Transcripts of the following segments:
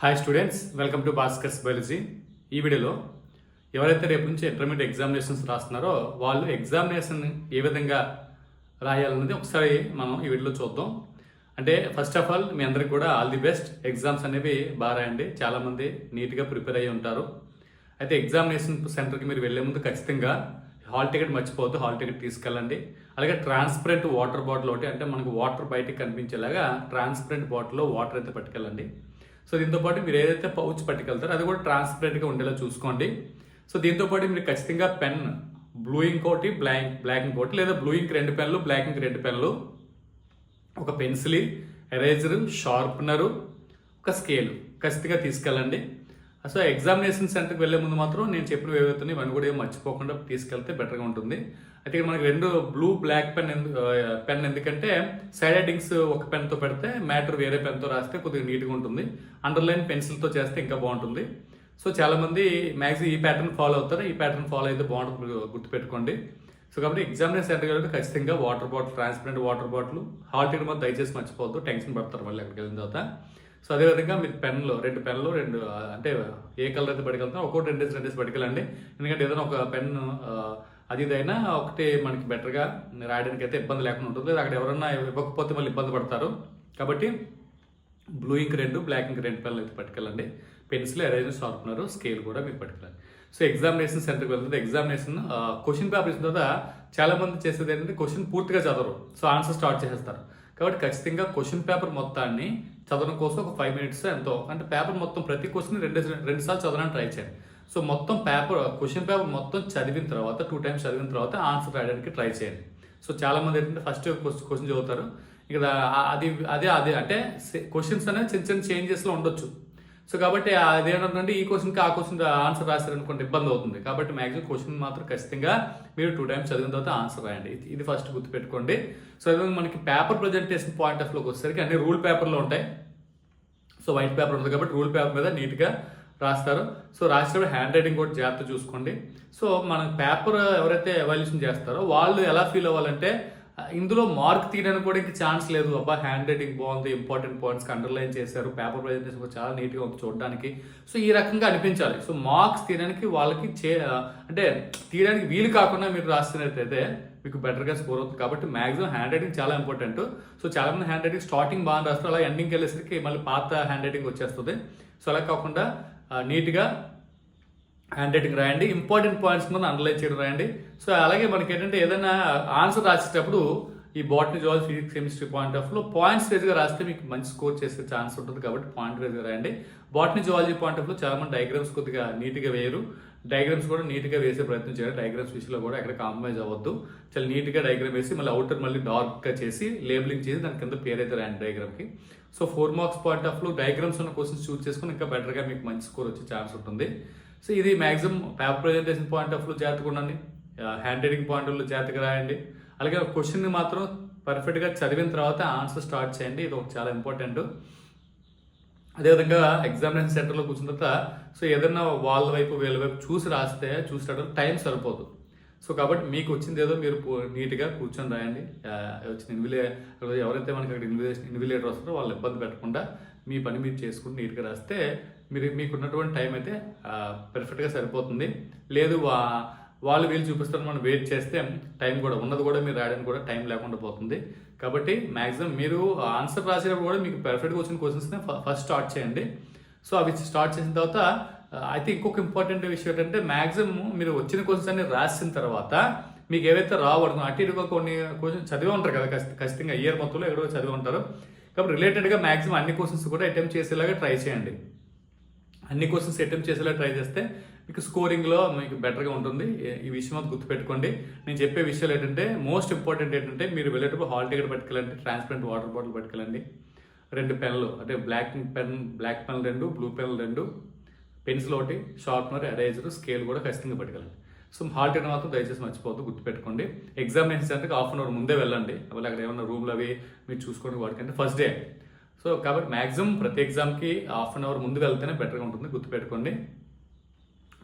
Hi students welcome to Bhaskar's biology ఈ వీడియోలో ఎవరైతే రేపు నుంచి ఇంటర్మీడియట్ ఎగ్జామినేషన్స్ రాస్తున్నారో వాళ్ళు ఎగ్జామినేషన్ ఏ విధంగా రాయాలన్నది ఒకసారి మనం ఈ వీడియోలో చూద్దాం. అంటే ఫస్ట్ ఆఫ్ ఆల్ మీ అందరికి కూడా ఆల్ ది బెస్ట్ ఎగ్జామ్స్ అనేవి బాగా రాయండి. చాలామంది నీట్గా ప్రిపేర్ అయ్యి ఉంటారు. అయితే ఎగ్జామినేషన్ సెంటర్కి మీరు వెళ్ళే ముందు ఖచ్చితంగా హాల్ టికెట్ మర్చిపోవద్దు. హాల్ టికెట్ తీసుకెళ్ళండి. అలాగే ట్రాన్స్పరెంట్ వాటర్ బాటిల్ ఒకటి అంటే మనకు వాటర్ బయటకు కనిపించేలాగా ట్రాన్స్పరెంట్ బాటిల్లో వాటర్ అయితే పట్టుకెళ్ళండి. సో దీంతో పాటు మీరు ఏదైతే పౌచ్ పట్టుకెళ్తారో అది కూడా ట్రాన్స్పరెంట్గా ఉండేలా చూసుకోండి. సో దీంతో పాటు మీరు ఖచ్చితంగా పెన్ బ్లూ ఇంక్ ఒకటి బ్లాక్ బ్లాక్ ఇంక్ ఒకటి లేదా బ్లూ ఇంక్ రెండు పెన్లు బ్లాక్ ఇంక్ రెండు పెన్లు ఒక పెన్సిల్ ఎరేజర్ షార్ప్నరు ఒక స్కేల్ ఖచ్చితంగా తీసుకెళ్ళండి. సో ఎగ్జామినేషన్ సెంటర్కి వెళ్ళే ముందు మాత్రం నేను చెప్పిన ఏవైతున్నాయి ఇవన్నీ కూడా ఏం మర్చిపోకుండా తీసుకెళ్తే బెటర్గా ఉంటుంది. అయితే ఇక్కడ మనకి రెండు బ్లూ బ్లాక్ పెన్ పెన్ ఎందుకంటే సైడ్ హెడ్డింగ్స్ ఒక పెన్తో పెడితే మ్యాటర్ వేరే పెన్తో రాస్తే కొద్దిగా నీట్గా ఉంటుంది. అండర్లైన్ పెన్సిల్తో చేస్తే ఇంకా బాగుంటుంది. సో చాలామంది మ్యాక్సిమం ఈ ప్యాటర్న్ ఫాలో అవుతారు. ఈ ప్యాటర్న్ ఫాలో అయితే బాగుంటుంది గుర్తుపెట్టుకోండి. సో కాబట్టి ఎగ్జామినేషన్ సెంటర్ వెళ్ళి ఖచ్చితంగా water bottle transparent water bottle hall ticket మాత్రం దయచేసి మర్చిపోవద్దు. టెన్షన్ పడతారు మళ్ళీ అక్కడికి వెళ్ళిన తర్వాత. సో అదేవిధంగా మీరు పెన్లు రెండు పెన్లు రెండు అంటే ఏ కలర్ అయితే పట్టుకెళ్తారో ఒక్కొక్కటి రెండేసి రెండేసి పట్టుకెళ్ళండి. ఎందుకంటే ఏదైనా ఒక పెన్ అది ఇదైనా ఒకటి మనకి బెటర్గా రాయడానికి అయితే ఇబ్బంది లేకుండా ఉంటుంది. అక్కడ ఎవరన్నా ఇవ్వకపోతే మళ్ళీ ఇబ్బంది పడతారు. కాబట్టి బ్లూ ఇంక్ రెండు బ్లాక్ ఇంక్ రెండు పెన్లు అయితే పట్టుకెళ్ళండి. పెన్సిల్ ఎరేజర్ షార్ప్నర్ స్కేల్ కూడా మీరు పట్టుకెళ్ళండి. సో ఎగ్జామినేషన్ సెంటర్కి వెళ్తుంది ఎగ్జామినేషన్ క్వశ్చన్ పేపర్ ఇచ్చిన తర్వాత చాలామంది చేసేది ఏంటంటే క్వశ్చన్ పూర్తిగా చదవరు. సో ఆన్సర్ స్టార్ట్ చేసేస్తారు. కాబట్టి ఖచ్చితంగా క్వశ్చన్ పేపర్ మొత్తాన్ని చదవడం కోసం ఒక ఫైవ్ మినిట్స్ ఎంతో. అంటే పేపర్ మొత్తం ప్రతి క్వశ్చన్ రెండు రెండు సార్లు చదవడానికి ట్రై చేయండి. సో మొత్తం పేపర్ క్వశ్చన్ పేపర్ మొత్తం చదివిన తర్వాత టూ టైమ్స్ చదివిన తర్వాత ఆన్సర్ రాయడానికి ట్రై చేయండి. సో చాలామంది ఏంటంటే ఫస్ట్ క్వశ్చన్ చదువుతారు. ఇక అది అదే అదే. అంటే క్వశ్చన్స్ అనేవి చిన్న చిన్న చేంజెస్లో ఉండొచ్చు. సో కాబట్టి అదేంటంటే ఈ క్వశ్చన్కి ఆ క్వశ్చన్ ఆన్సర్ రాశారనుకోండి ఇబ్బంది అవుతుంది. కాబట్టి మ్యాక్సిమం క్వశ్చన్ మాత్రం ఖచ్చితంగా మీరు టూ టైమ్స్ చదివిన తర్వాత ఆన్సర్ రాయండి. ఇది- ఫస్ట్ గుర్తుపెట్టుకోండి. సో అదే మనకి పేపర్ ప్రజెంటేషన్ పాయింట్ ఆఫ్లోకి వచ్చేసరికి అన్ని రూల్ పేపర్లో ఉంటాయి. సో వైట్ పేపర్ ఉంది కాబట్టి రూల్ పేపర్ మీద నీట్గా రాస్తారు. సో రాసేటప్పుడు హ్యాండ్ రైటింగ్ కూడా జాగ్రత్త చూసుకోండి. సో మన పేపర్ ఎవరైతే ఎవాల్యూషన్ చేస్తారో వాళ్ళు ఎలా ఫీల్ అవ్వాలంటే ఇందులో మార్క్ తీయడానికి కూడా ఇంక ఛాన్స్ లేదు. అబ్బా హ్యాండ్ రైటింగ్ బాగుంది ఇంపార్టెంట్ పాయింట్స్కి అండర్లైన్ చేశారు పేపర్ ప్రజెంటేషన్ కూడా చాలా నీట్గా ఉంది చూడడానికి. సో ఈ రకంగా అనిపించాలి. సో మార్క్స్ తీయడానికి వాళ్ళకి చే అంటే తీయడానికి వీలు కాకుండా మీరు రాస్తున్నట్టయితే మీకు బెటర్గా స్కోర్ అవుతుంది. కాబట్టి మాక్సిమం హ్యాండ్ రైటింగ్ చాలా ఇంపార్టెంట్ సో చాలా మంది హ్యాండ్ రైటింగ్ స్టార్టింగ్ బాగా రాస్తారు. అలా ఎండింగ్కి వెళ్ళేసరికి మళ్ళీ పాత హ్యాండ్ రైటింగ్ వచ్చేస్తుంది. సో అలా కాకుండా నీట్గా హ్యాండ్ రైటింగ్ రాయండి. ఇంపార్టెంట్ పాయింట్స్ మనం అండర్లైన్ చేయడం రాయండి. సో అలాగే మనకి ఏంటంటే ఏదైనా ఆన్సర్ రాసేటప్పుడు ఈ botany zoology physics chemistry point ఆఫ్లో పాయింట్స్ వైజ్గా రాస్తే మీకు మంచి స్కోర్ చేసే ఛాన్స్ ఉంటుంది కాబట్టి పాయింట్ వైజ్గా రాయండి. బాటనీ జువాలజీ పాయింట్ ఆఫ్లో చాలా మంది డయాగ్రామ్స్ కొద్దిగా నీట్గా వేయరు. డయాగ్రామ్స్ కూడా నీట్గా వేసే ప్రయత్నం చేయాలి డయాగ్రామ్స్ విషయంలో కూడా ఎక్కడ కాంప్రమైజ్ అవ్వద్దు. చాలా నీట్గా డయాగ్రామ్ వేసి మళ్ళీ అవుటర్ మళ్ళీ డార్క్గా చేసి లేబులింగ్ చేసి దాని కింద పేరు అయితే రాయండి డయాగ్రామ్కి సో ఫోర్ మార్క్స్ పాయింట్ ఆఫ్లో డయాగ్రామ్స్ ఉన్న క్వశ్చన్స్ చూస్ చేసుకుని ఇంకా బెటర్గా మీకు మంచి స్కోర్ వచ్చే ఛాన్స్ ఉంటుంది. సో ఇది maximum paper presentation point of view జాగ్రత్తగా ఉండండి. Hand writing point of view జాగ్రత్తగా రాయండి. అలాగే క్వశ్చన్ని మాత్రం పర్ఫెక్ట్గా చదివిన తర్వాత ఆన్సర్ స్టార్ట్ చేయండి. ఇది ఒక చాలా ఇంపార్టెంట్ అదేవిధంగా ఎగ్జామినేషన్ సెంటర్లో కూర్చున్న తర్వాత సో ఏదైనా వాళ్ళ వైపు వీళ్ళ వైపు చూసి రాస్తే చూసేటప్పుడు టైం సరిపోదు. సో కాబట్టి మీకు వచ్చింది ఏదో మీరు నీట్గా కూర్చొని రాయండి. వచ్చిన ఇన్విలే ఎవరైతే మనకి అక్కడ ఇన్విలేషన్ ఇన్విలేటర్ వస్తారో వాళ్ళు ఇబ్బంది పెట్టకుండా మీ పని మీరు చేసుకుని నీట్గా రాస్తే మీరు మీకు ఉన్నటువంటి టైం అయితే పర్ఫెక్ట్గా సరిపోతుంది. లేదు వా- వాళ్ళు వీళ్ళు చూపిస్తారు మనం వెయిట్ చేస్తే టైం కూడా ఉన్నది కూడా మీరు రాయడానికి కూడా టైం లేకుండా పోతుంది. కాబట్టి మ్యాక్సిమం మీరు ఆన్సర్ రాసేటప్పుడు కూడా మీకు పర్ఫెక్ట్గా వచ్చిన క్వశ్చన్స్ని ఫస్ట్ స్టార్ట్ చేయండి. సో అవి స్టార్ట్ చేసిన తర్వాత Uh, అయితే ఇంకొక ఇంపార్టెంట్ విషయం ఏంటంటే మ్యాక్సిమం మీరు వచ్చిన క్వశ్చన్స్ అన్ని రాసిన తర్వాత మీకు ఏవైతే రావడదు అటు ఇటుగా కొన్ని క్వశ్చన్స్ చదివి ఉంటారు కదా ఖచ్చితంగా ఇయర్ మొత్తంలో ఎక్కడో చదివి ఉంటారు. కాబట్టి రిలేటెడ్గా మ్యాక్సిమం అన్ని క్వశ్చన్స్ కూడా అటెంప్ట్ చేసేలాగా ట్రై చేయండి. అన్ని క్వశ్చన్స్ అటెంప్ట్ చేసేలా ట్రై చేస్తే మీకు స్కోరింగ్లో మీకు బెటర్గా ఉంటుంది. ఈ- ఈ విషయం అది గుర్తుపెట్టుకోండి. నేను చెప్పే విషయాలు ఏంటంటే మోస్ట్ ఇంపార్టెంట్ ఏంటంటే మీరు వెళ్ళేటప్పుడు హాల్ టికెట్ పట్టుకెళ్ళండి ట్రాన్స్పరెంట్ వాటర్ బాటిల్ పట్టుకెళ్ళండి. రెండు పెన్లు అంటే బ్లాక్ పెన్ బ్లాక్ పెన్ రెండు బ్లూ పెన్ రెండు. పెన్సిల్ ఒకటి షార్ప్నర్ ఎరేజర్ స్కేల్ కూడా ఖచ్చితంగా పట్టుకెళ్ళండి సో హాల్ టికెట్ మాత్రం దయచేసి మర్చిపోవద్దు గుర్తుపెట్టుకోండి. ఎగ్జామినేషన్ సెంటర్కి హాఫ్ అన్ అవర్ ముందే వెళ్ళండి. అవి అక్కడ ఏమైనా రూమ్లు అవి మీరు చూసుకోండి వాటికంటే ఫస్ట్ డే సో కాబట్టి మ్యాక్సిమం ప్రతి ఎగ్జామ్కి హాఫ్ అన్ అవర్ ముందు వెళ్తేనే బెటర్గా ఉంటుంది గుర్తుపెట్టుకోండి.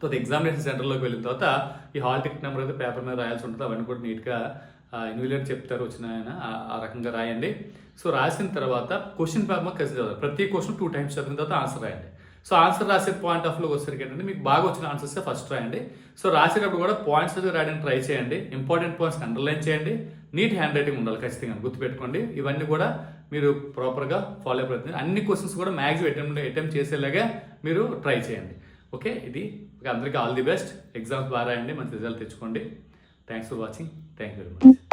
తర్వాత ఎగ్జామినేషన్ సెంటర్లోకి వెళ్ళిన తర్వాత ఈ హాల్ టికెట్ నెంబర్ అయితే పేపర్ మీద రాయాల్సి ఉంటుంది. అవన్నీ కూడా నీట్గా ఇన్విలేట్ చెప్తారు వచ్చిన ఆయన ఆ- రకంగా రాయండి. సో రాసిన తర్వాత క్వశ్చన్ పేపర్ కలిసి చదవాలి. ప్రతి క్వశ్చన్ టూ టైమ్స్ చదివిన తర్వాత ఆన్సర్ రాయండి. సో ఆన్సర్ రాసే పాయింట్ ఆఫ్ వ్యూకి వచ్చేసరికి ఏంటంటే మీకు బాగా వచ్చిన ఆన్సర్స్ ఫస్ట్ రాయండి సో రాసేటప్పుడు కూడా పాయింట్స్ రాయడానికి ట్రై చేయండి. ఇంపార్టెంట్ పాయింట్స్ అండర్లైన్ చేయండి. నీట్ హ్యాండ్ రైటింగ్ ఉండాలి ఖచ్చితంగా గుర్తుపెట్టుకోండి. ఇవన్నీ కూడా మీరు ప్రాపర్గా ఫాలో అయ్యే ప్రయత్నం అన్ని క్వశ్చన్స్ కూడా మ్యాక్సిమం అటెంప్ట్ అటెంప్ట్ చేసేలాగా మీరు ట్రై చేయండి. ఓకే ఇది అందరికీ ఆల్ ది బెస్ట్ ఎగ్జామ్స్ బాగా రాయండి మంచి రిజల్ట్ తెచ్చుకోండి. Thanks for watching thank you very much